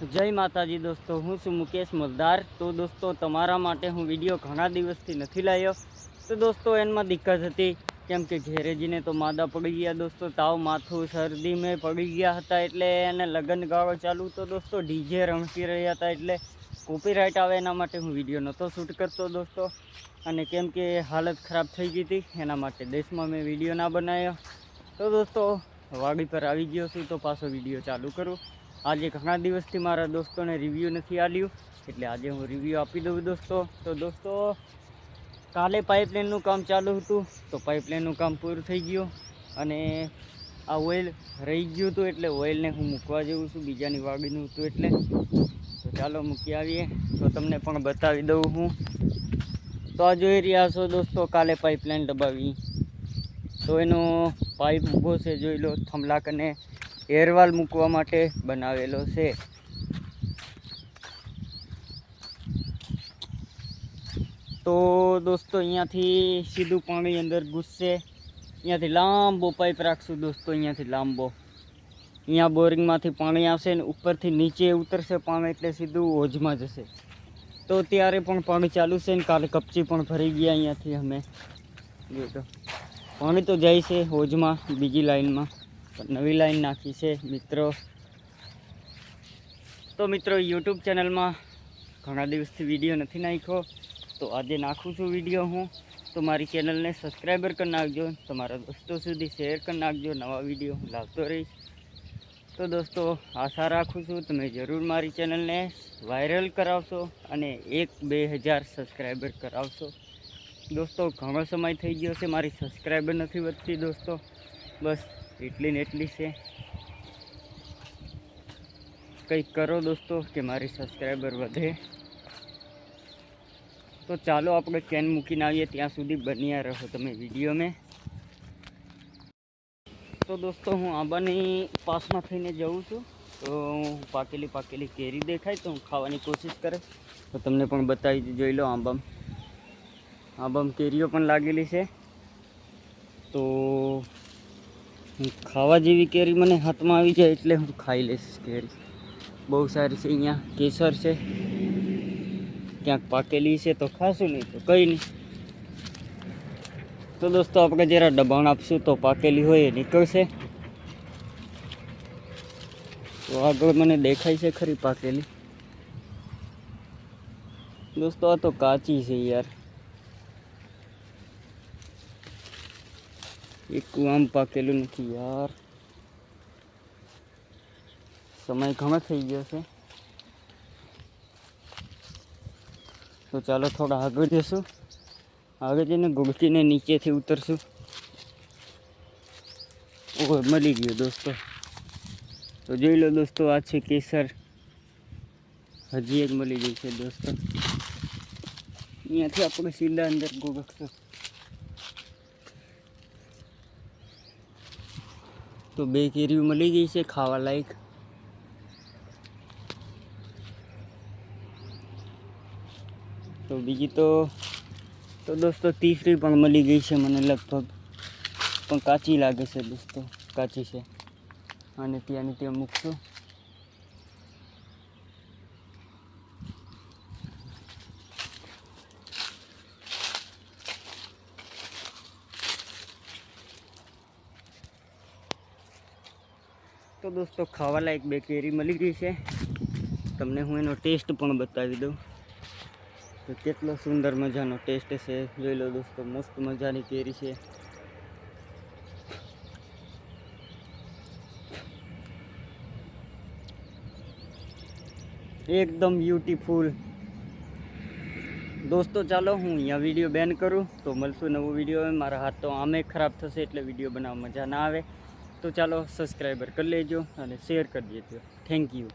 જય માતાજી દોસ્તો, હું છું મુકેશ મલદાર. તો દોસ્તો, તમારા માટે હું વીડિયો ઘણા દિવસથી નથી લાવ્યો. તો દોસ્તો એમાં દિક્કત હતી. કેમ કે ઘેરેજીને તો માદા પડી ગયા દોસ્તો, તાવ માથું, શરદી મેં પડી ગયા હતા એટલે એને લગ્ન ગાળો ચાલુ. તો દોસ્તો, ડીજે રમતી રહ્યા હતા એટલે કોપીરાઇટ આવે એના માટે હું વીડિયો નહોતો શૂટ કરતો દોસ્તો. અને કેમ કે હાલત ખરાબ થઈ ગઈ હતી, એના માટે દેશમાં મેં વીડિયો ના બનાવ્યો. તો દોસ્તો, વાડી પર આવી ગયો છું તો પાછો વીડિયો ચાલુ કરું. આજે ઘણા દિવસથી મારા દોસ્તોને રિવ્યૂ નથી આપ્યું, એટલે આજે હું રિવ્યૂ આપી દઉં દોસ્તો. તો દોસ્તો, કાલે પાઇપલાઇનનું કામ ચાલુ હતું, તો પાઇપલાઇનનું કામ પૂરું થઈ ગયું અને આ ઓઇલ રહી ગયું હતું, એટલે ઓઇલને હું મૂકવા જેવું છું, બીજાની વાડીનું હતું એટલે. તો ચાલો મૂકી આવીએ. તો તમને પણ બતાવી દઉં હું. તો આ જોઈ રહ્યા છો દોસ્તો, કાલે પાઇપલાઇન દબાવી. તો એનો પાઇપ ઊભો છે, જોઈ લો થમલા કને એરવાલ મૂકવા માટે બનાવેલો છે. તો દોસ્તો, અહીંયાથી સીધું પાણી અંદર ઘૂસશે. અહીંયાથી લાંબો પાઇપ રાખશું દોસ્તો, અહીંયાથી લાંબો. અહીંયા બોરિંગમાંથી પાણી આવશે ને ઉપરથી નીચે ઉતરશે પાણી એટલે સીધું હોજમાં જશે. તો ત્યારે પણ પાણી ચાલુ છે ને કાલે કપચી પણ ભરી ગયા અહીંયાથી અમે. તો પાણી તો જાય છે હોજમાં બીજી લાઈનમાં. નવી લાઈન નાખી છે, મિત્રો. તો મિત્રો યુટ્યુબ ચેનલમાં ઘણા દિવસથી વીડિયો નથી નાખ્યો, તો આજે નાખું છું વીડિયો હું. તો મારી ચેનલને સબસ્ક્રાઈબર કરી નાખજો, તમારા દોસ્તો સુધી શેર કરી નાખજો, નવા વીડિયો હું લાવતો રહીશ. તો દોસ્તો, આશા રાખું છું તમે જરૂર મારી ચેનલને વાયરલ કરાવશો અને એક બે હજાર સબસ્ક્રાઈબર કરાવશો. દોસ્તો, ઘણો સમય થઈ ગયો છે, મારી સબસ્ક્રાઈબર નથી વધતી, દોસ્તો. બસ એટલી ને એટલી છે. કંઈક કરો દોસ્તો કે મારી સબસ્ક્રાઈબર વધે. તો ચાલો આપણે કેન મૂકીને આવીએ ત્યાં સુધી બન્યા રહો તમે વીડિયો મેં. તો દોસ્તો હું આંબાની પાસમાં થઈને જઉં છું. તો હું પાકેલી પાકેલી કેરી દેખાય તો હું ખાવાની કોશિશ કરે. તો તમને પણ બતાવી જોઈ લો આંબામ. આંબામ કેરીઓ પણ લાગેલી છે. તો ખાવા જેવી કેરી મને હાથમાં આવી જાય એટલે હું ખાઈ લઈશ કેરી. બહુ સારી છે અહીંયા. કેસર છે. ક્યાંક પાકેલી છે તો ખાશું નહીં તો કંઈ નહીં. તો દોસ્તો, આપણે જરા દબાણ આપશું તો પાકેલી હોય એ નીકળશે. તો આગળ મને દેખાય છે ખરી પાકેલી. દોસ્તો, આ તો કાચી છે યાર. એક આમ પાકેલું નથી યાર સમય ઘણો થઈ ગયો છે તો ચાલો થોડા આગળ જશું આગળ જઈને ગુડકીને નીચેથી ઉતરશું ઓહો મળી ગયો દોસ્તો તો જોઈ લો દોસ્તો આ છે કેસર હજી એક મળી ગઈ છે દોસ્તો અહીંયાથી આપણે સીધા અંદર ગોગકશું તો બે કેરીઓ મળી ગઈ છે ખાવા લાયક. તો બીજી તો તો દોસ્તો તીસરી પણ મળી ગઈ છે મને લગભગ. પણ કાચી લાગે છે દોસ્તો, કાચી છે. અને ત્યાંની ત્યાં મૂકશું. તો દોસ્તો ખાવા લાયક બે કેરી મળી ગઈ છે. તમને હું એનો ટેસ્ટ પણ બતાવી દઉં. તો કેટલો સુંદર મજાનો ટેસ્ટ છે. જોઈ લો દોસ્તો, મસ્ત મજાની કેરી છે. એકદમ બ્યુટીફુલ દોસ્તો, ચાલો હું અહીંયા વીડિયો બેન કરું. તો મળશું નવો વીડિયો મારા હાથ તો આમે ખરાબ થશે એટલે વીડિયો બનાવવા મજા ના આવે. તો ચાલો સબસ્ક્રાઈબર કરી લેજો અને શેર કરી દેજો. Thank you